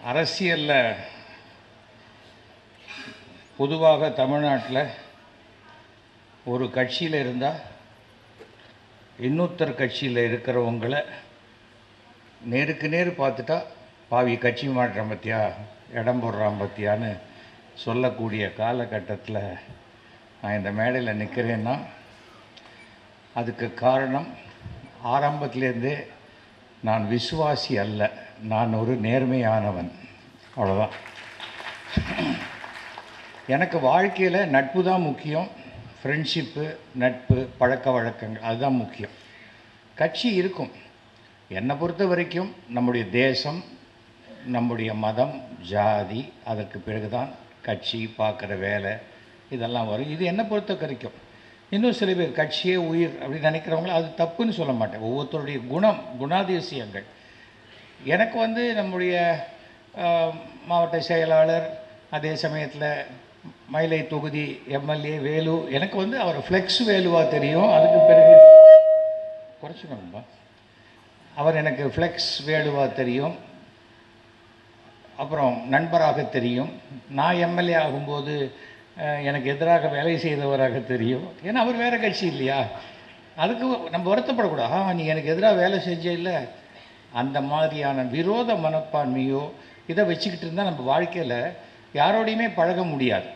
அரசியலில் பொதுவாக தமிழ்நாட்டில் ஒரு கட்சியில் இருந்தால் இன்னொருத்தர் கட்சியில் இருக்கிறவங்கள நேருக்கு நேர் பார்த்துட்டா பாவி கட்சி மாற்றம் பற்றியா இடம் போடுறான் பற்றியான்னு சொல்லக்கூடிய காலகட்டத்தில் நான் இந்த மேடையில் நிற்கிறேன்னா அதுக்கு காரணம் ஆரம்பத்திலேருந்தே நான் விசுவாசி அல்ல. நான் ஒரு நேர்மையானவன். அவ்வளோதான் எனக்கு வாழ்க்கையில் நட்பு தான் முக்கியம். ஃப்ரெண்ட்ஷிப்பு நட்பு பழக்க வழக்கங்கள் அதுதான் முக்கியம். கட்சி இருக்கும். என்னை பொறுத்த வரைக்கும் நம்முடைய தேசம் நம்முடைய மதம் ஜாதி அதற்கு பிறகுதான் கட்சி பார்க்குற வேலை இதெல்லாம் வரும். இது என்னை பொறுத்த வரைக்கும். இன்னும் சில பேர் கட்சியே உயிர் அப்படின்னு நினைக்கிறவங்கள அது தப்புன்னு சொல்ல மாட்டேன். ஒவ்வொருத்தருடைய குணம் குணாதிசயங்கள் எனக்கு வந்து நம்முடைய மாவட்ட செயலாளர் அதே சமயத்தில் மயிலை தொகுதி எம்எல்ஏ வேலு எனக்கு வந்து அவர் ஃப்ளெக்ஸ் வேலுவாக தெரியும். அதுக்கு பிறகு குறைச்சிக்கணும்பா. அவர் எனக்கு ஃப்ளெக்ஸ் வேலுவாக தெரியும். அப்புறம் நண்பராக தெரியும். நான் எம்எல்ஏ ஆகும்போது எனக்கு எதிராக வேலை செய்தவராக தெரியும். ஏன்னா அவர் வேறு கட்சி இல்லையா? அதுக்கு நம்ம வருத்தப்படக்கூடாது. ஆ நீ எனக்கு எதிராக வேலை செஞ்சே இல்லை. அந்த மாதிரியான விரோத மனப்பான்மையோ இதை வச்சுக்கிட்டு இருந்தால் நம்ம வாழ்க்கையில் யாரோடையுமே பழக முடியாது.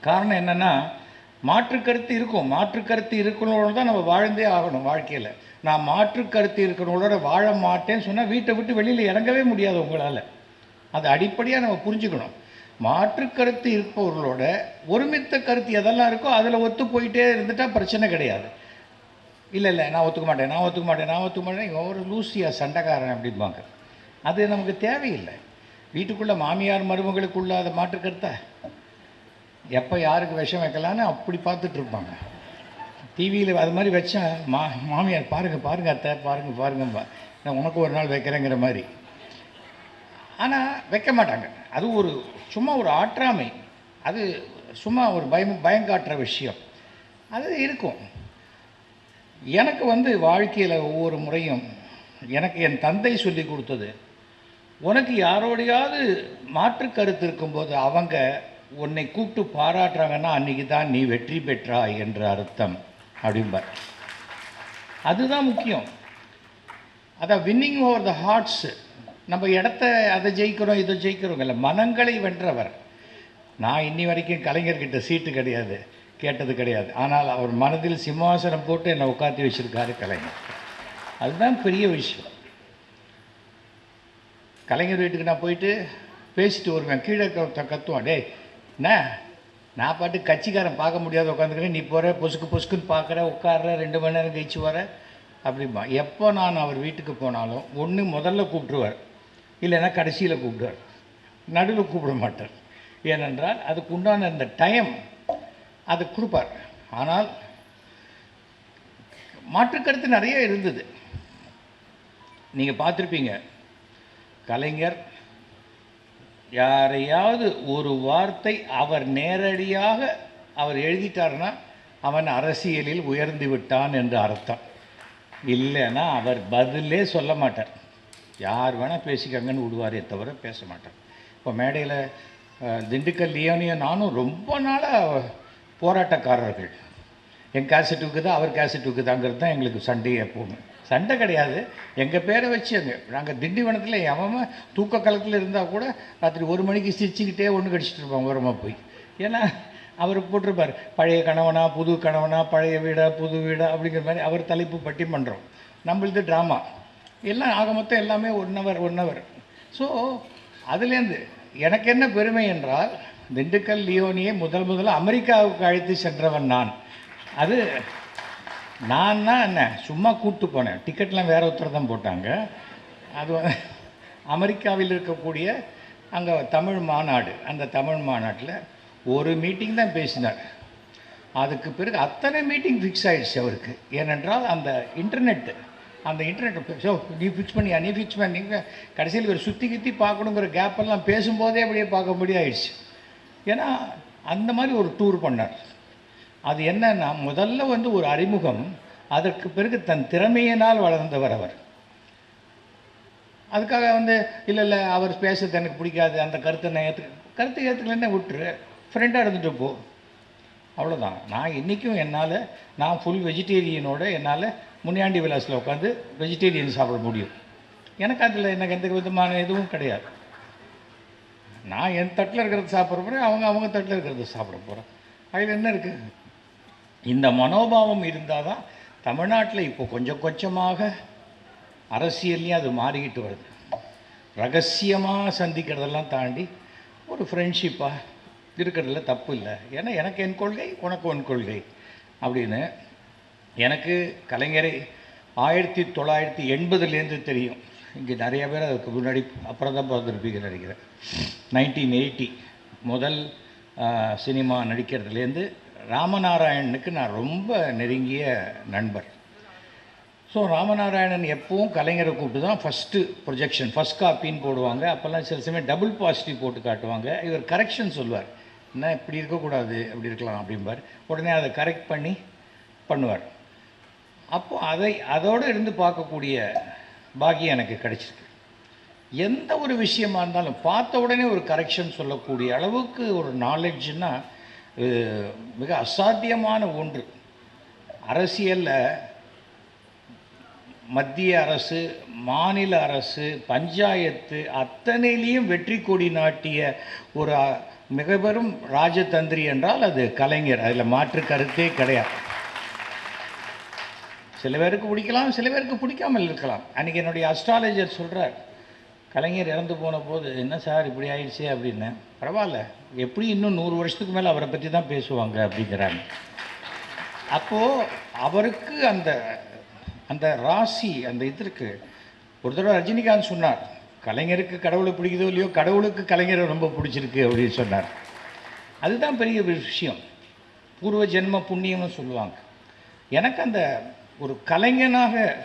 காரணம் என்னென்னா மாற்று கருத்து இருக்கும். மாற்று கருத்து இருக்கிறவங்களோட தான் நம்ம வாழ்ந்தே ஆகணும் வாழ்க்கையில். நான் மாற்று கருத்து இருக்கிறவங்களோட வாழ மாட்டேன்னு சொன்னால் வீட்டை விட்டு வெளியில் இறங்கவே முடியாது உங்களால். அது அடிப்படையாக நம்ம புரிஞ்சுக்கணும். மாற்று கருத்து இருப்பவர்களோட ஒருமித்த கருத்து எதெல்லாம் இருக்கோ அதில் ஒத்து போயிட்டே இருந்துட்டால் பிரச்சனை கிடையாது. இல்லை இல்லை நான் ஒத்துக்க மாட்டேன் நான் ஒத்துக்க மாட்டேன் நான் ஒத்துக்க மாட்டேன். ஒவ்வொரு ஒரு லூசியா சண்டைக்காரன் அப்படிம்பாங்க. அது நமக்கு தேவையில்லை. வீட்டுக்குள்ளே மாமியார் மருமகளுக்குள்ள அதை மாற்றுக்கருத்தா? எப்போ யாருக்கு விஷம் வைக்கலான்னு அப்படி பார்த்துட்ருப்பாங்க டிவியில் அது மாதிரி வச்சேன் மா மாமியார் பாருங்கள் பாருங்கள் அத்தை பாருங்கள் பாருங்கம்பா நான் உனக்கு ஒரு நாள் வைக்கிறேங்கிற மாதிரி. ஆனால் வைக்க மாட்டாங்க. அது ஒரு சும்மா ஒரு ஆற்றாமை. அது சும்மா ஒரு பயம் பயம் காட்டுற விஷயம். அது இருக்கும். எனக்கு வந்து வாழ்க்கையில் ஒவ்வொரு முறையும் எனக்கு என் தந்தை சொல்லி கொடுத்தது உனக்கு யாரோடையாவது மாற்று கருத்து இருக்கும்போது அவங்க உன்னை கூப்பிட்டு பாராட்டுறாங்கன்னா அன்றைக்கி தான் நீ வெற்றி பெற்றாய் என்ற அர்த்தம் அப்படிம்பார். அதுதான் முக்கியம். அதான் வின்னிங் ஓவர் த ஹார்ட்ஸு நம்ம இடத்த அதை ஜெயிக்கிறோம் இதை ஜெயிக்கிறோம் இல்லை மனங்களை வென்றவர். நான் இன்னி வரைக்கும் கலைஞர்கிட்ட சீட்டு கிடையாது. கேட்டது கிடையாது. ஆனால் அவர் மனதில் சிம்மாசனம் போட்டு என்னை உட்காந்து வச்சுருக்காரு கலைஞர். அதுதான் பெரிய விஷயம். கலைஞர் வீட்டுக்கு நான் போயிட்டு பேசிட்டு வருவேன். கீழே கத்துவான் டேய் என்ன? நான் பாட்டு கட்சிக்காரன் பார்க்க முடியாத உட்காந்துக்கிறேன் நீ போகிற பொசுக்கு பொசுக்குன்னு பார்க்குற உட்கார்ற ரெண்டு மணி நேரம் கழிச்சு வர? அப்படிம்பா. எப்போ நான் அவர் வீட்டுக்கு போனாலும் ஒன்று முதல்ல கூப்பிடுவார் இல்லைன்னா கடைசியில் கூப்பிடுவார். நடுவில் கூப்பிட மாட்டார். ஏனென்றால் அதுக்கு உண்டான அந்த டைம் அது கொடுப்பார். ஆனால் மாற்றுக்கருத்து நிறைய இருந்தது. நீங்கள் பார்த்துருப்பீங்க. கலைஞர் யாரையாவது ஒரு வார்த்தை அவர் நேரடியாக அவர் எழுதிட்டாருன்னா அவன் அரசியலில் உயர்ந்து விட்டான் என்று அர்த்தம். இல்லைன்னா அவர் பதிலே சொல்ல மாட்டார். யார் வேணால் பேசிக்கங்கன்னு விடுவாரே தவிர பேச மாட்டார். இப்போ மேடையில் திண்டுக்கல் லியோனியோ நானும் ரொம்ப நாளாக போராட்டக்காரர்கள். என் கேசட் தான் அவர் கேசட் விற்குதாங்கிறது தான் எங்களுக்கு சண்டையே எப்போவுமே. சண்டை கிடையாது. எங்கள் பேரை வச்சு அங்கே நாங்கள் திண்டிவனத்தில் எவன் தூக்க களத்தில் இருந்தால் கூட ராத்திரி ஒரு மணிக்கு சிரிச்சுக்கிட்டே ஒன்று கடிச்சிட்டு இருப்பான் ஓரமாக போய். ஏன்னா அவர் போட்டிருப்பார் பழைய கணவனா புது கணவனா பழைய வீடா புது வீடா அப்படிங்கிற மாதிரி அவர் தலைப்பு பட்டி பண்ணுறோம் நம்மளது ட்ராமா எல்லாம் ஆக மொத்தம் எல்லாமே one hour one hour so அதுலேருந்து எனக்கு என்ன பெருமை என்றால் திண்டுக்கல் லியோனியை முதல் முதல்ல அமெரிக்காவுக்கு அழைத்து சென்றவன் நான். அது நான் தான் என்ன சும்மா கூப்பிட்டு போனேன். டிக்கெட்லாம் வேறு ஒருத்தர் தான் போட்டாங்க. அது அமெரிக்காவில் இருக்கக்கூடிய அங்கே தமிழ் மாநாடு அந்த தமிழ் மாநாட்டில் ஒரு மீட்டிங் தான் பேசினார். அதுக்கு பிறகு அத்தனை மீட்டிங் ஃபிக்ஸ் ஆகிடுச்சு அவருக்கு. ஏனென்றால் அந்த இன்டர்நெட்டு அந்த இன்டர்நெட் ஸோ நீ ஃபிக்ஸ் பண்ணியா நீ ஃபிக்ஸ் பண்ணி கடைசியில் ஒரு சுற்றி கித்தி பார்க்கணுங்கிற கேப்பெல்லாம் பேசும்போதே அப்படியே பார்க்க முடியாயிடுச்சு. ஏன்னா அந்த மாதிரி ஒரு டூர் பண்ணார். அது என்னன்னா முதல்ல வந்து ஒரு அறிமுகம் அதற்கு பிறகு தன் திறமையினால் வளர்ந்தவர் அவர். அதுக்காக வந்து இல்லை இல்லை அவர் பேசுறது எனக்கு பிடிக்காது அந்த கருத்தை நான் ஏற்று கருத்தை ஏற்றுக்கலன்னா விட்டுரு ஃப்ரெண்டாக இருந்துட்டு போ. அவ்வளோதான் நான் இன்றைக்கும் என்னால் நான் ஃபுல் வெஜிடேரியனோட என்னால் முனியாண்டி விலாஸில் உட்காந்து வெஜிடேரியன் சாப்பிட முடியும். எனக்கு அதில் எனக்கு எந்த விதமான இதுவும் கிடையாது. நான் என் தட்டில் இருக்கிறத சாப்பிட்ற போகிறேன் அவங்க அவங்க தட்டில் இருக்கிறத சாப்பிட போகிறேன் அதில் என்ன இருக்குது இந்த மனோபாவம் இருந்தால் தான் தமிழ்நாட்டில் இப்போ கொஞ்சம் கொஞ்சமாக அரசியல்லையும் அது மாறிக்கிட்டு வருது. ரகசியமாக சந்திக்கிறதெல்லாம் தாண்டி ஒரு ஃப்ரெண்ட்ஷிப்பாக இருக்கிறதுல தப்பு இல்லை. ஏன்னா எனக்கு என் கொள்கை உனக்கு உன் கொள்கை அப்படின்னு எனக்கு கலைஞரை ஆயிரத்தி தொள்ளாயிரத்தி எண்பதுலேருந்து தெரியும். இங்கே நிறைய பேர் அதுக்கு முன்னாடி அப்புறம் தான் பார்த்துருப்பீங்கன்னு நினைக்கிறேன். நைன்டீன் எயிட்டி முதல் சினிமா நடிக்கிறதுலேருந்து ராமநாராயணனுக்கு நான் ரொம்ப நெருங்கிய நண்பர். ஸோ ராமநாராயணன் எப்பவும் கலைஞரை கூப்பிட்டு தான் ஃபஸ்ட்டு ப்ரொஜெக்ஷன் ஃபஸ்ட் காப்பின்னு போடுவாங்க. அப்போல்லாம் சில சமயம் டபுள் பாசிட்டிவ் போட்டு காட்டுவாங்க. இவர் கரெக்ஷன் சொல்லுவார். என்ன இப்படி இருக்கக்கூடாது அப்படி இருக்கலாம் அப்படிம்பார். உடனே அதை கரெக்ட் பண்ணி பண்ணுவார். அப்போது அதை அதோடு இருந்து பார்க்கக்கூடிய பாக்கியம் எனக்கு கிடைச்சிருக்கு. எந்த ஒரு விஷயமா இருந்தாலும் பார்த்த உடனே ஒரு கரெக்ஷன் சொல்லக்கூடிய அளவுக்கு ஒரு நாலெட்ஜுன்னா மிக அசாத்தியமான ஒன்று. அரசியலில் மத்திய அரசு மாநில அரசு பஞ்சாயத்து அத்தனையிலையும் வெற்றி கொடி நாட்டிய ஒரு மிக பெரும் ராஜதந்திரி என்றால் அது கலைஞர். அதில் மாற்று கருத்தே கிடையாது. சில பேருக்கு பிடிக்கலாம் சில பேருக்கு பிடிக்காமல் இருக்கலாம். அன்றைக்கி என்னுடைய அஸ்ட்ராலஜர் சொல்கிறார் கலைஞர் இறந்து போன போது என்ன சார் இப்படி ஆயிடுச்சு? அப்படின்னு. பரவாயில்ல. எப்படி இன்னும் நூறு வருஷத்துக்கு மேலே அவரை பற்றி தான் பேசுவாங்க? அப்படிங்கிறாங்க. அப்போது அவருக்கு அந்த அந்த ராசி அந்த இது ஒரு தடவை ரஜினிகாந்த் சொன்னார் கலைஞருக்கு கடவுளை பிடிக்குதோ இல்லையோ கடவுளுக்கு கலைஞரை ரொம்ப பிடிச்சிருக்கு அப்படின்னு சொன்னார். அதுதான் பெரிய விஷயம். பூர்வ ஜென்ம புண்ணியம்னு சொல்லுவாங்க. எனக்கு அந்த ஒரு கலைஞனாக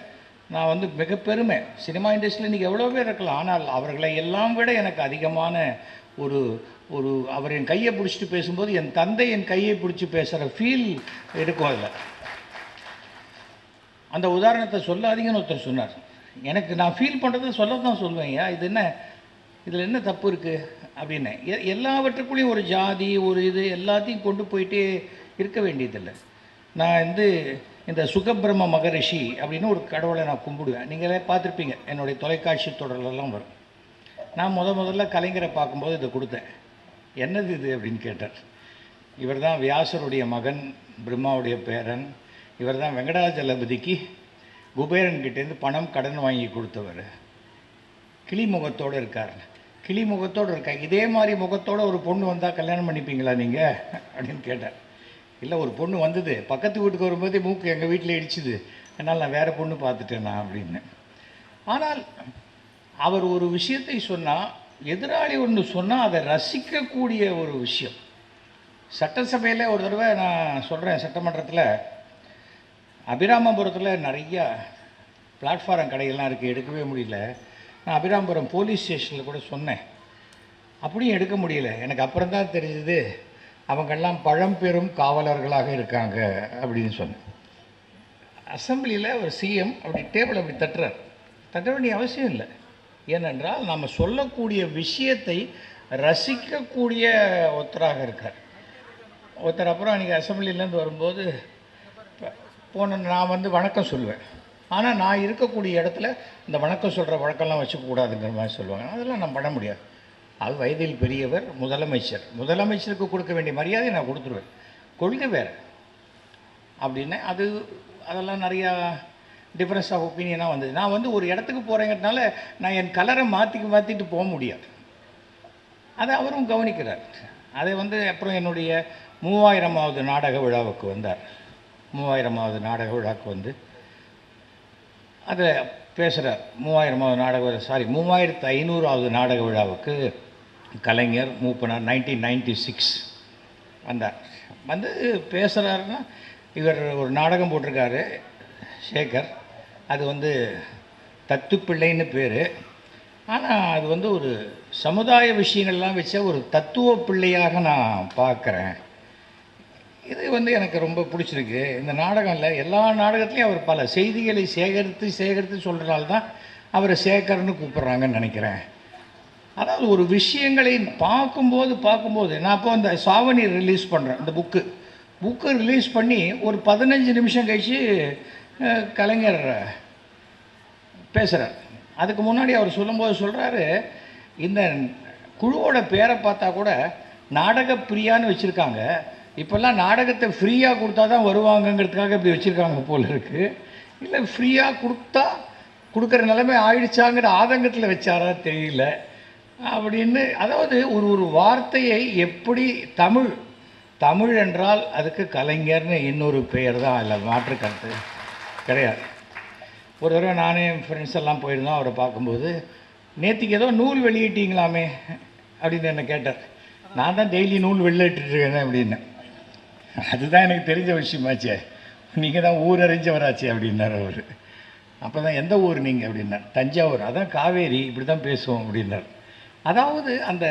நான் வந்து மிக பெருமை. சினிமா இண்டஸ்ட்ரியில் இன்றைக்கி எவ்வளோ பேர் இருக்கலாம். ஆனால் அவர்களை எல்லாம் விட எனக்கு அதிகமான ஒரு ஒரு அவர் என் கையை பிடிச்சிட்டு பேசும்போது என் தந்தை என் கையை பிடிச்சி பேசுகிற ஃபீல் இருக்கும் அதில். அந்த உதாரணத்தை சொல்லாதீங்கன்னு ஒருத்தர் சொன்னார். எனக்கு நான் ஃபீல் பண்ணுறதை சொல்ல தான் சொல்லுவேன் ஐயா இது என்ன? இதில் என்ன தப்பு இருக்குது அப்படின்னு. எ- எல்லாவற்றுக்குள்ளேயும் ஒரு ஜாதி ஒரு இது எல்லாத்தையும் கொண்டு போயிட்டே இருக்க வேண்டியதில்லை. நான் வந்து இந்த சுகபிரம்ம மகரிஷி அப்படின்னு ஒரு கடவுளை நான் கும்பிடுவேன். நீங்களே பார்த்துருப்பீங்க. என்னுடைய தொலைக்காட்சி தொடர்லெல்லாம் வரும். நான் முத முதல்ல கலைஞரை பார்க்கும்போது இதை கொடுத்தேன். என்னது இது அப்படின்னு கேட்டார். இவர் தான் வியாசருடைய மகன் பிரம்மாவுடைய பேரன் இவர் தான் வெங்கடாஜலபதிக்கு குபேரன் கிட்டேருந்து பணம் கடன் வாங்கி கொடுத்தவர். கிளிமுகத்தோடு இருக்கார். கிளிமுகத்தோடு இதே மாதிரி முகத்தோடு ஒரு பொண்ணு வந்தால் கல்யாணம் பண்ணிப்பீங்களா நீங்கள் அப்படின்னு கேட்டார். இல்லை ஒரு பொண்ணு வந்தது. பக்கத்து வீட்டுக்கு வரும்போதே மூக்கு எங்கள் வீட்டில் இடிச்சுது. அதனால் நான் வேறு பொண்ணு பார்த்துட்டேன் நான் அப்படின்னு. ஆனால் அவர் ஒரு விஷயத்தை சொன்னால் எதிராளி ஒன்று சொன்னால் அதை ரசிக்கக்கூடிய ஒரு விஷயம். சட்டசபையில் ஒரு தடவை நான் சொல்கிறேன் சட்டமன்றத்தில். அபிராமபுரத்தில் நிறையா பிளாட்ஃபாரம் கடைகள்லாம் இருக்குது எடுக்கவே முடியல. நான் அபிராமபுரம் போலீஸ் ஸ்டேஷனில் கூட சொன்னேன். அப்படியும் எடுக்க முடியல. எனக்கு அப்புறம் தான் தெரிஞ்சது. அவங்கெல்லாம் பழம்பெரும் காவலர்களாக இருக்காங்க அப்படின்னு சொன்னேன். அசெம்பிளியில் ஒரு சிஎம் அப்படி டேபிள் அப்படி தட்டுறார். தட்ட வேண்டிய அவசியம் இல்லை. ஏனென்றால் நம்ம சொல்லக்கூடிய விஷயத்தை ரசிக்கக்கூடிய ஒருத்தராக இருக்கார். ஒருத்தர் அப்புறம் அன்றைக்கி அசெம்பிளிலேருந்து வரும்போது போன நான் வந்து வணக்கம் சொல்லுவேன். ஆனால் நான் இருக்கக்கூடிய இடத்துல இந்த வணக்கம் சொல்கிற வழக்கம்லாம் வச்சுக்கக்கூடாதுங்கிற மாதிரி சொல்லுவாங்க. அதெல்லாம் நான் பண்ண முடியாது. அது வயதில் பெரியவர் முதலமைச்சர். முதலமைச்சருக்கு கொடுக்க வேண்டிய மரியாதை நான் கொடுத்துருவேன். கொள்கை வேறு. அப்படின்னு அது அதெல்லாம் நிறையா டிஃப்ரென்ஸ் ஆஃப் ஒப்பீனியனாக வந்தது. நான் வந்து ஒரு இடத்துக்கு போகிறேங்கிறதுனால நான் என் கலரை மாற்றி மாற்றிட்டு போக முடியாது. அதை அவரும் கவனிக்கிறார். அதை வந்து அப்புறம் என்னுடைய மூவாயிரமாவது நாடக விழாவுக்கு வந்தார். மூவாயிரமாவது நாடக விழாவுக்கு வந்து அதை பேசுகிறார் மூவாயிரமாவது நாடக சாரி மூவாயிரத்து ஐநூறாவது நாடக விழாவுக்கு Kalaignar Moopanar nineteen ninety six வந்தார் வந்து பேசுகிறாருன்னா இவர் ஒரு நாடகம் போட்டிருக்காரு சேகர். அது வந்து தத்துப்பிள்ளைன்னு பேர். ஆனால் அது வந்து ஒரு சமுதாய விஷயங்கள்லாம் வச்ச ஒரு தத்துவ பிள்ளையாக நான் பார்க்குறேன். இது வந்து எனக்கு ரொம்ப பிடிச்சிருக்கு. இந்த நாடகம்ல எல்லா நாடகத்துலையும் அவர் பல செய்திகளை சேகரித்து சேகரித்து சொல்கிறனால தான் அவரை சேகர்னு கூப்பிட்றாங்கன்னு நினைக்கிறேன். அதாவது ஒரு விஷயங்களை பார்க்கும்போது பார்க்கும்போது நான் அப்போ அந்த சாவணி ரிலீஸ் பண்ணுறேன் இந்த புக்கு புக்கு ரிலீஸ் பண்ணி ஒரு பதினஞ்சு நிமிஷம் கழிச்சு கலைஞர் பேசுகிறார் அதுக்கு முன்னாடி அவர் சொல்லும்போது சொல்கிறாரு இந்த குழுவோட பேரை பார்த்தா கூட நாடக பிரியான்னு வச்சுருக்காங்க. இப்போல்லாம் நாடகத்தை ஃப்ரீயாக கொடுத்தா தான் வருவாங்கங்கிறதுக்காக இப்படி வச்சுருக்காங்க போல் இருக்குது இல்லை ஃப்ரீயாக கொடுத்தா கொடுக்குற நிலைமை ஆயிடுச்சாங்கிற ஆதங்கத்தில் வச்சாரா தெரியல. அப்படின்னு அதாவது ஒரு ஒரு வார்த்தையை எப்படி தமிழ் தமிழ் என்றால் அதுக்கு கலைஞர்னு இன்னொரு பெயர் தான் இல்லை மாற்று கருத்து கிடையாது. ஒரு தடவை நானே என் ஃப்ரெண்ட்ஸ் எல்லாம் போயிருந்தோம் அவரை பார்க்கும்போது நேற்றுக்கு ஏதோ நூல் வெளியிட்டீங்களாமே? அப்படின்னு என்னை கேட்டார். நான் தான் டெய்லி நூல் வெளியிட்டுருக்கேன் அப்படின்னு. அதுதான் எனக்கு தெரிஞ்ச விஷயமாச்சே. நீங்கள் தான் ஊர் அறிஞ்சவராச்சே அப்படின்னார் அவர். அப்போ தான் எந்த ஊர் நீங்கள் அப்படின்னார். தஞ்சாவூர். அதான் காவேரி இப்படி தான் பேசுவோம் அப்படின்னார். அதாவது அந்த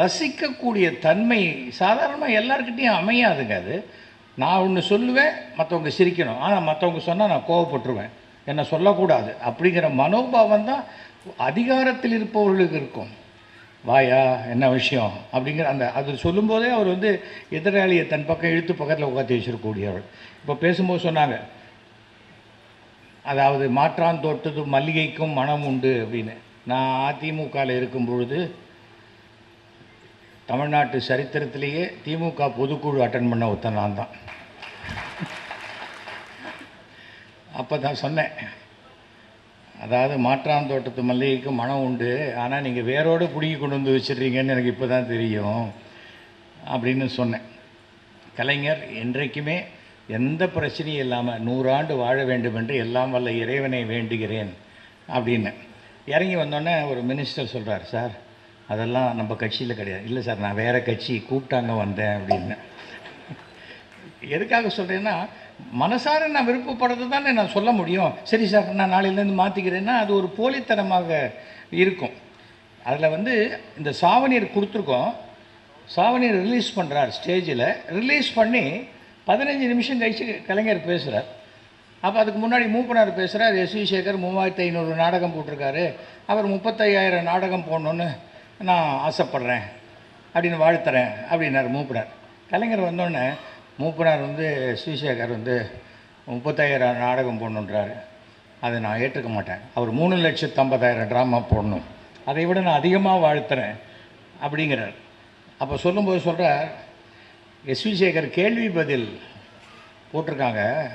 ரசிக்கக்கூடிய தன்மை சாதாரணமாக எல்லாருக்கிட்டேயும் அமையாதுங்க அது. நான் ஒன்று சொல்லுவேன் மற்றவங்க சிரிக்கணும். ஆனால் மற்றவங்க சொன்னால் நான் கோவப்பட்டுருவேன். என்னை சொல்லக்கூடாது. அப்படிங்கிற மனோபாவம் தான் அதிகாரத்தில் இருப்பவர்களுக்கு இருக்கும். வாயா என்ன விஷயம்? அப்படிங்கிற அந்த அது சொல்லும்போதே அவர் வந்து எதிராளியை தன் பக்கம் இழுத்து பக்கத்தில் உட்காந்து வச்சிருக்கக்கூடியவர். இப்போ பேசும்போது சொன்னாங்க அதாவது மாற்றான் தோட்டது மல்லிகைக்கும் மனம் உண்டு அப்படின்னு. நான் அதிமுகவில் இருக்கும் பொழுது தமிழ்நாட்டு சரித்திரத்திலேயே திமுக பொதுக்குழு அட்டன் பண்ண ஒருத்தன் நான் தான். அப்போ தான் சொன்னேன். அதாவது மாற்றான் தோட்டத்து மல்லிகைக்கு மனம் உண்டு. ஆனால் நீங்கள் வேரோடு பிடுங்கி கொண்டு வந்து வச்சிடுறீங்கன்னு எனக்கு இப்போ தான் தெரியும் அப்படின்னு சொன்னேன். கலைஞர் என்றைக்குமே எந்த பிரச்சனையும் இல்லாமல் நூறாண்டு வாழ வேண்டும் என்று எல்லாம் வல்ல இறைவனை வேண்டுகிறேன் அப்படின்னு. இறங்கி வந்தோடனே ஒரு மினிஸ்டர் சொல்கிறார் சார் அதெல்லாம் நம்ம கட்சியில் கிடையாது. இல்லை சார் நான் வேறு கட்சி கூப்பிட்டாங்க வந்தேன் அப்படின்னு. எதுக்காக சொல்கிறேன்னா மனசார நான் விருப்பப்படுறது தானே நான் சொல்ல முடியும். சரி சார் நான் நாளையிலேருந்து மாற்றிக்கிறேன்னா அது ஒரு போலித்தனமாக இருக்கும். அதில் வந்து இந்த சாவணீர் கொடுத்துருக்கோம். சாவணீர் ரிலீஸ் பண்ணுறார் ஸ்டேஜில் ரிலீஸ் பண்ணி பதினஞ்சு நிமிஷம் கழிச்சு கலைஞர் பேசுகிறார் அப்போ அதுக்கு முன்னாடி மூப்பனார் பேசுகிறார் எஸ் வி சேகர் மூவாயிரத்தி ஐநூறு நாடகம் போட்டிருக்காரு. அவர் முப்பத்தையாயிரம் நாடகம் போடணுன்னு நான் ஆசைப்பட்றேன். அப்படின்னு வாழ்த்துறேன் அப்படின்னார் மூப்பனார். கலைஞர் வந்தோடனே மூப்பனார் வந்து ஸ்ரீசேகர் வந்து முப்பத்தாயிரம் நாடகம் போடணுன்றாரு. அதை நான் ஏற்றுக்க மாட்டேன். அவர் மூணு லட்சத்து ஐம்பதாயிரம் ட்ராமா போடணும். அதை விட நான் அதிகமாக வாழ்த்துறேன் அப்படிங்கிறார். அப்போ சொல்லும்போது சொல்கிறார் எஸ்வி சேகர் கேள்வி பதில் போட்டிருக்காங்க.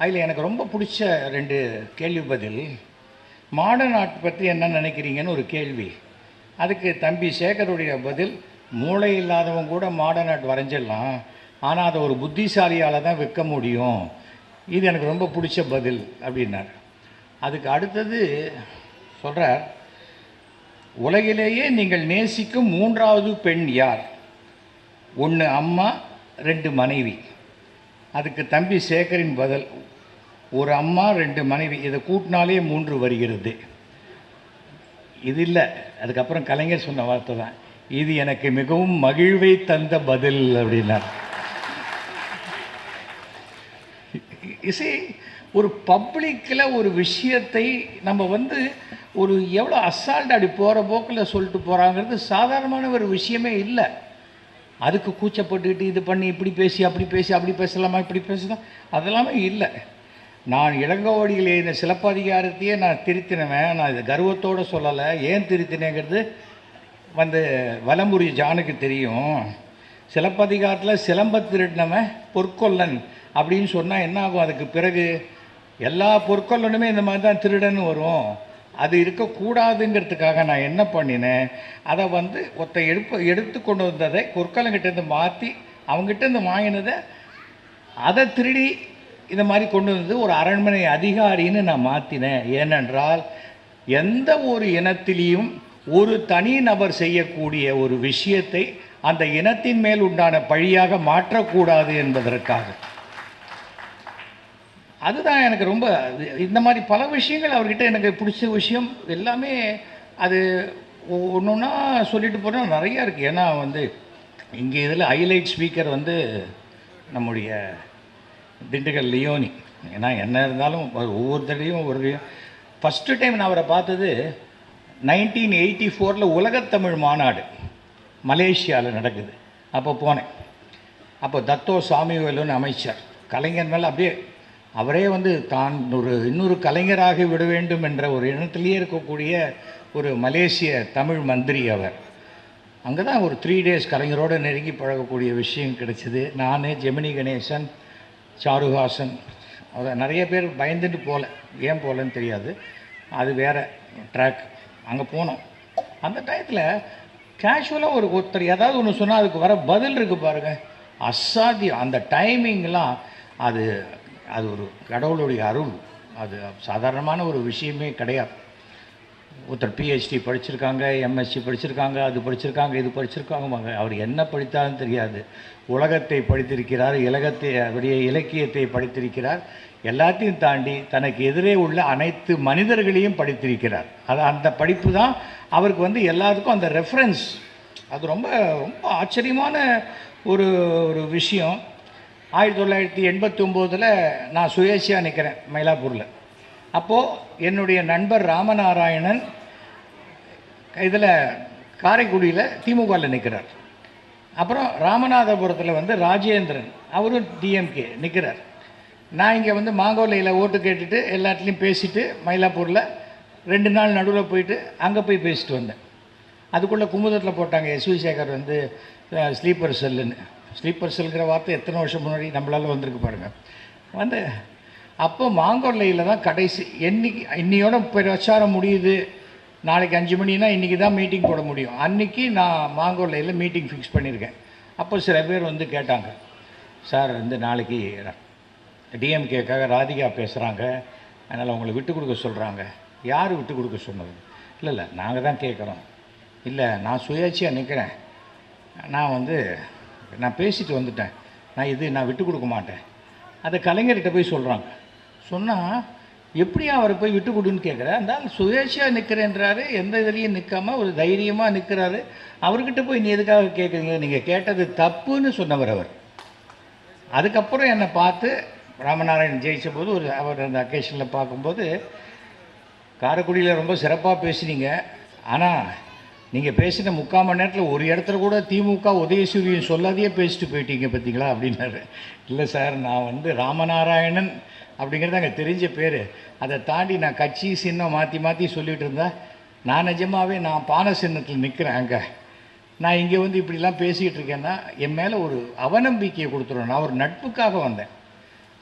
அதில் எனக்கு ரொம்ப பிடிச்ச ரெண்டு கேள்வி பதில் மாடர்ன் ஆர்ட் பற்றி என்ன நினைக்கிறீங்கன்னு ஒரு கேள்வி. அதுக்கு தம்பி சேகருடைய பதில் மூளை இல்லாதவங்க கூட மாடர்ன் ஆர்ட் வரைஞ்சிடலாம். ஆனால் அதை ஒரு புத்திசாலியால் தான் விற்க முடியும். இது எனக்கு ரொம்ப பிடிச்ச பதில் அப்படின்னார். அதுக்கு அடுத்தது சொல்கிறார் உலகிலேயே நீங்கள் நேசிக்கும் மூன்றாவது பெண் யார்? ஒன்று அம்மா ரெண்டு மனைவி. அதுக்கு தம்பி சேகரின் பதில் ஒரு அம்மா ரெண்டு மனைவி இதை கூட்டினாலே மூன்று வருகிறது. இது இல்லை. அதுக்கப்புறம் கலைஞர் சொன்ன வார்த்தை தான். இது எனக்கு மிகவும் மகிழ்வை தந்த பதில் அப்படின்னார். இசை ஒரு பப்ளிக்கில் ஒரு விஷயத்தை நம்ம வந்து ஒரு எவ்வளோ அசால்ட் அப்படி போகிற போக்கில் சொல்லிட்டு போகிறாங்கிறது சாதாரணமான ஒரு விஷயமே இல்லை. அதுக்கு கூச்சப்பட்டுக்கிட்டு இது பண்ணி இப்படி பேசி அப்படி பேசி அப்படி பேசலாமா இப்படி பேசலாம்? அதெல்லாமே இல்லை. நான் இளங்கோவடியில் எழுதின சிலப்பதிகாரத்தையே நான் திருத்தினவன். நான் இதை கர்வத்தோடு சொல்லலை. ஏன் திருத்தினேங்கிறது வந்து வலம்புரி ஜானுக்கு தெரியும். சிலப்பதிகாரத்தில் சிலம்ப திருடினவன் பொற்கொல்லன் அப்படின்னு சொன்னால் என்ன ஆகும்? அதுக்கு பிறகு எல்லா பொற்கொல்லனுமே இந்த மாதிரி தான் திருடன்னு வரும். அது இருக்கக்கூடாதுங்கிறதுக்காக நான் என்ன பண்ணினேன்? அதை வந்து ஒருத்த எடுப்பு எடுத்து கொண்டு வந்ததை பொற்கொல்லங்கிட்டேருந்து மாற்றி அவங்ககிட்டேருந்து வாங்கினதை அதை திருடி இந்த மாதிரி கொண்டு வந்து ஒரு அரண்மனை அதிகாரின்னு நான் மாற்றினேன் ஏனென்றால் எந்த ஒரு இனத்திலையும் ஒரு தனி நபர் செய்யக்கூடிய ஒரு விஷயத்தை அந்த இனத்தின் மேல் உண்டான பழியாக மாற்றக்கூடாது என்பதற்காக. அதுதான் எனக்கு ரொம்ப இந்த மாதிரி பல விஷயங்கள் அவர்கிட்ட எனக்கு பிடிச்ச விஷயம். எல்லாமே அது ஒன்று ஒன்றா சொல்லிட்டு போனால் நிறையா இருக்குது ஏன்னா வந்து இங்கே இதில் ஹைலைட் ஸ்பீக்கர் வந்து நம்முடைய திண்டுக்கல் லியோனி. ஏன்னா என்ன இருந்தாலும் ஒவ்வொரு தடையும் ஒரு ஃபஸ்ட்டு டைம் நான் அவரை பார்த்தது நைன்டீன் எயிட்டி ஃபோரில் உலகத்தமிழ் மாநாடு மலேசியாவில் நடக்குது. அப்போ போனேன். அப்போ தத்தோ சாமிவேலுன்னு அமைச்சர். கலைஞர் மேலே அப்படியே அவரே வந்து தான் ஒரு இன்னொரு கலைஞராகி விட வேண்டும் என்ற ஒரு எண்ணத்திலேயே இருக்கக்கூடிய ஒரு மலேசிய தமிழ் மந்திரி அவர். அங்கே தான் ஒரு த்ரீ டேஸ் கலைஞரோடு நெருங்கி பழகக்கூடிய விஷயம் கிடைச்சிது. நான் ஜெமினி கணேசன் சாருஹாசன் அதை நிறைய பேர் பயந்துட்டு போகல ஏன் போகலன்னு தெரியாது. அது வேறு ட்ராக் அங்கே போனோம். அந்த டயத்தில் கேஷுவலாக ஒரு ஒருத்தர் ஏதாவது ஒன்று சொன்னால் அதுக்கு வர பதில் இருக்குது பாருங்கள் அசாத்தியம். அந்த டைமிங்லாம் அது அது ஒரு கடவுளுடைய அருள். அது சாதாரணமான ஒரு விஷயமே கிடையாது. ஒருத்தர் பிஹெச்டி படிச்சிருக்காங்க எம்எஸ்சி படிச்சிருக்காங்க அது படிச்சிருக்காங்க இது படிச்சிருக்காங்க அவர் என்ன படித்தாலும் தெரியாது. உலகத்தை படித்திருக்கிறார் இலகத்தை அவருடைய இலக்கியத்தை படித்திருக்கிறார். எல்லாத்தையும் தாண்டி தனக்கு எதிரே உள்ள அனைத்து மனிதர்களையும் படித்திருக்கிறார். அது அந்த படிப்பு தான் அவருக்கு வந்து எல்லாத்துக்கும் அந்த ரெஃபரன்ஸ் அது ரொம்ப ரொம்ப ஆச்சரியமான ஒரு ஒரு விஷயம். ஆயிரத்தி தொள்ளாயிரத்தி எண்பத்தி ஒம்போதில் நான் சுயேட்சியாக நிற்கிறேன் மயிலாப்பூரில். அப்போது என்னுடைய நண்பர் ராமநாராயணன் இதில் காரைக்குடியில் திமுகவில் நிற்கிறார் அப்புறம் ராமநாதபுரத்தில் வந்து ராஜேந்திரன் அவரும் டிஎம்கே நிற்கிறார் நான் இங்கே வந்து மாங்கோலையில் ஓட்டு கேட்டுட்டு எல்லாத்துலேயும் பேசிட்டு மயிலாப்பூரில் ரெண்டு நாள் நடுவில் போயிட்டு அங்கே போய் பேசிட்டு வந்தேன். அதுக்குள்ளே குமுதத்தில் போட்டாங்க எஸ் வி சேகர் வந்து ஸ்லீப்பர் செல்லுன்னு ஸ்லீப்பர் செல்கிற வார்த்தை எத்தனை வருஷம் முன்னாடி நம்மளால் வந்திருக்கு பாருங்கள் வந்து அப்போ மாங்கொல்லையில் தான் கடைசி என்னைக்கு இன்னையோட பிரச்சாரம் முடியுது. நாளைக்கு அஞ்சு மணினா இன்றைக்கி தான் மீட்டிங் போட முடியும். அன்றைக்கி நான் மாங்கொல்லையில் மீட்டிங் ஃபிக்ஸ் பண்ணியிருக்கேன் அப்போ சில பேர் வந்து கேட்டாங்க சார் வந்து நாளைக்கு டிஎம்கேக்காக ராதிகா பேசுகிறாங்க அதனால் அவங்களை விட்டு கொடுக்க சொல்கிறாங்க யார் விட்டு கொடுக்க சொன்னது? இல்லை இல்லை நாங்கள் தான் கேட்குறோம் இல்லை நான் சுயேட்சையாக நிற்கிறேன் நான் வந்து நான் பேசிட்டு வந்துட்டேன். நான் இது நான் விட்டு கொடுக்க மாட்டேன். அதை கலைஞர்கிட்ட போய் சொல்கிறாங்க சொன்னால் எப்படி அவரை போய் விட்டு கொடுன்னு கேட்குறேன் அந்த ஆள் சுயேட்சையாக நிற்கிறேன்றாரு எந்த இதுலேயும் நிற்காமல் ஒரு தைரியமாக நிற்கிறாரு அவர்கிட்ட போய் நீ எதுக்காக கேட்குறீங்க நீங்கள் கேட்டது தப்புன்னு சொன்னவர் அவர். அதுக்கப்புறம் என்னை பார்த்து ராமநாராயணன் ஜெயிச்ச போது ஒரு அவர் அந்த அக்கேஷனில் பார்க்கும்போது காரைக்குடியில் ரொம்ப சிறப்பாக பேசுனீங்க. ஆனால் நீங்கள் பேசின முக்கால் மணி நேரத்தில் ஒரு இடத்துல கூட திமுக உதயசூரியன் சொல்லாதையே பேசிட்டு போயிட்டீங்க பார்த்தீங்களா அப்படின்னாரு. இல்லை சார் நான் வந்து ராமநாராயணன் அப்படிங்கிறது அங்கே தெரிஞ்ச பேர். அதை தாண்டி நான் கட்சி சின்னம் மாற்றி மாற்றி சொல்லிகிட்டு இருந்தேன் நான் நிஜமாகவே நான் பான சின்னத்தில் நிற்கிறேன் அங்கே. நான் இங்கே வந்து இப்படிலாம் பேசிக்கிட்டு இருக்கேன்னா என் மேலே ஒரு அவநம்பிக்கையை கொடுத்துருவேன் நான் ஒரு நட்புக்காக வந்தேன்.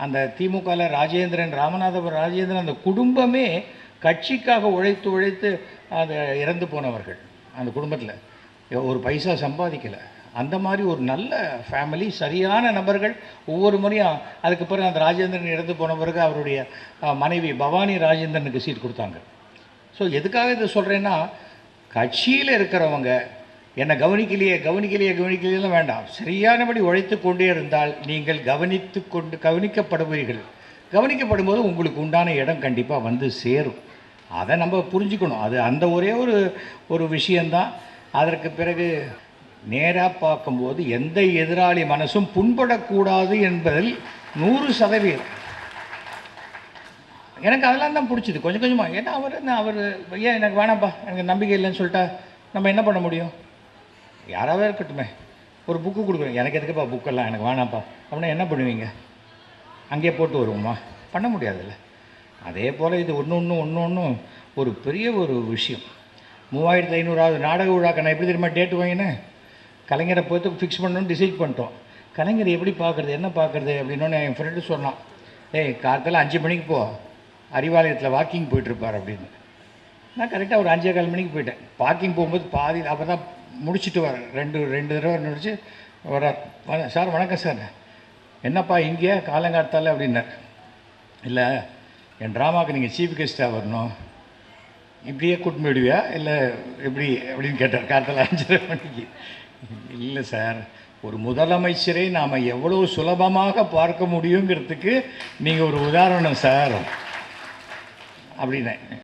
அந்த திமுகவில் ராஜேந்திரன் ராமநாதபுரம் ராஜேந்திரன் அந்த குடும்பமே கட்சிக்காக உழைத்து உழைத்து அதை இறந்து போனவர்கள். அந்த குடும்பத்தில். ஒரு பைசா சம்பாதிக்கலை. அந்த மாதிரி ஒரு நல்ல ஃபேமிலி சரியான நபர்கள் ஒவ்வொரு முறையும் அதுக்கு பிறகு அந்த ராஜேந்திரன் இறந்து போன பிறகு அவருடைய மனைவி பவானி ராஜேந்திரனுக்கு சீட் கொடுத்தாங்க. ஸோ எதுக்காக இதை சொல்கிறேன்னா கட்சியில் இருக்கிறவங்க என்னை கவனிக்கலையே கவனிக்கலையே கவனிக்கலையெல்லாம் வேண்டாம். சரியானபடி உழைத்து கொண்டே இருந்தால் நீங்கள் கவனித்து கொண்டு கவனிக்கப்படுவீர்கள். கவனிக்கப்படும் போது உங்களுக்கு உண்டான இடம் கண்டிப்பாக வந்து சேரும். அதை நம்ம புரிஞ்சுக்கணும். அது அந்த ஒரே ஒரு ஒரு விஷயந்தான் அதற்கு பிறகு நேராக பார்க்கும்போது எந்த எதிராளி மனசும் புண்படக்கூடாது என்பதில் நூறு சதவீதம். எனக்கு அதெல்லாம் தான் பிடிச்சிது. கொஞ்சம் கொஞ்சமாக ஏன்னா அவர் என்ன அவர் ஏன் எனக்கு வேணாம்ப்பா எனக்கு நம்பிக்கை இல்லைன்னு சொல்லிட்டா நம்ம என்ன பண்ண முடியும்? யாராவது இருக்கட்டுமே. ஒரு புக்கு கொடுக்குறேன் எனக்கு எதுக்குப்பா புக்கெல்லாம் எனக்கு வேணாம்ப்பா அப்படின்னா என்ன பண்ணுவீங்க? அங்கேயே போட்டு வருவோமா? பண்ண முடியாதுல்ல. அதே போல் இது ஒன்று ஒன்று ஒன்று ஒன்றும் ஒரு பெரிய ஒரு விஷயம். மூவாயிரத்து ஐநூறாவது நாடக விழாக்க நான் எப்படி தெரியுமா டேட்டு வாங்கினேன்? கலைஞரை பொறுத்து ஃபிக்ஸ் பண்ணணும்னு டிசைட் பண்ணிட்டோம். கலைஞர் எப்படி பார்க்குறது என்ன பார்க்குறது அப்படின்னு என் ஃப்ரெண்டு சொன்னான் ஏய் காலத்தில் அஞ்சு மணிக்கு போ. அறிவாலயத்தில் வாக்கிங் போயிட்டுருப்பார் அப்படின்னு. நான் கரெக்டாக ஒரு அஞ்சே கால் மணிக்கு போயிட்டேன். வாக்கிங் போகும்போது பாதி அப்போ தான் முடிச்சுட்டு வர ரெண்டு ரெண்டு தடவை முடிச்சு வர சார் வணக்கம் சார். என்னப்பா இங்கே காலங்காத்தால்? அப்படின்னார். இல்லை என் ட்ராமாவுக்கு நீங்கள் சீஃப் கெஸ்ட்டாக வரணும். இப்படியே கூட்டின்னு போயிடுவியா இல்லை எப்படி அப்படின்னு கேட்டார். காலத்தில் அஞ்சரை மணிக்கு. இல்லை சார் ஒரு முதலமைச்சரை நாம் எவ்வளோ சுலபமாக பார்க்க முடியுங்கிறதுக்கு நீங்கள் ஒரு உதாரணம் சார். அப்படின்னேன்.